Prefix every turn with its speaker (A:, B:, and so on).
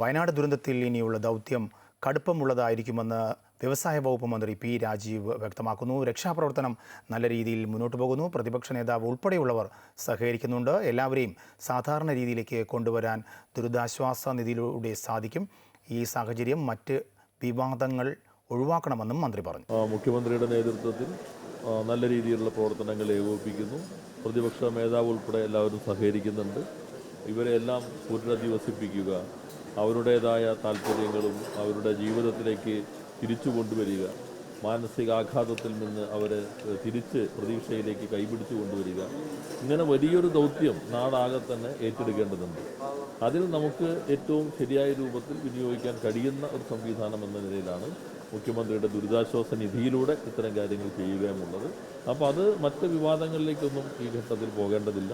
A: വയനാട് ദുരന്തത്തിൽ ഇനിയുള്ള ദൗത്യം കടുപ്പമുള്ളതായിരിക്കുമെന്ന് വ്യവസായ വകുപ്പ് മന്ത്രി പി രാജീവ് വ്യക്തമാക്കുന്നു. രക്ഷാപ്രവർത്തനം നല്ല രീതിയിൽ മുന്നോട്ട് പോകുന്നു. പ്രതിപക്ഷ നേതാവ് ഉൾപ്പെടെയുള്ളവർ സഹകരിക്കുന്നുണ്ട്. എല്ലാവരെയും സാധാരണ രീതിയിലേക്ക് കൊണ്ടുവരാൻ ദുരിതാശ്വാസ നിധിയിലൂടെ സാധിക്കും. ഈ സാഹചര്യം മറ്റ് വിവാദങ്ങൾ ഒഴിവാക്കണമെന്നും മന്ത്രി പറഞ്ഞു.
B: മുഖ്യമന്ത്രിയുടെ നേതൃത്വത്തിൽ നല്ല രീതിയിലുള്ള പ്രവർത്തനങ്ങൾ ഏകോപിപ്പിക്കുന്നു. പ്രതിപക്ഷ നേതാവ് ഉൾപ്പെടെ എല്ലാവരും സഹകരിക്കുന്നുണ്ട്. ഇവരെല്ലാം പുനരധിവസിപ്പിക്കുക അവരുടേതായ താല്പര്യങ്ങളും അവരുടെ ജീവിതത്തിലേക്ക് തിരിച്ചു കൊണ്ടുവരിക. മാനസികാഘാതത്തിൽ നിന്ന് അവരെ തിരിച്ച് പ്രതീക്ഷയിലേക്ക് കൈപിടിച്ചു കൊണ്ടുവരിക. ഇങ്ങനെ വലിയൊരു ദൗത്യം നാടാകെ തന്നെ ഏറ്റെടുക്കേണ്ടതുണ്ട്. അതിൽ നമുക്ക് ഏറ്റവും ശരിയായ രൂപത്തിൽ വിനിയോഗിക്കാൻ കഴിയുന്ന ഒരു സംവിധാനം എന്ന നിലയിലാണ് മുഖ്യമന്ത്രിയുടെ ദുരിതാശ്വാസ നിധിയിലൂടെ ഇത്തരം കാര്യങ്ങൾ ചെയ്യുക എന്നുള്ളത് അപ്പോൾ അത് മറ്റ് വിവാദങ്ങളിലേക്കൊന്നും ഈ ഘട്ടത്തിൽ പോകേണ്ടതില്ല.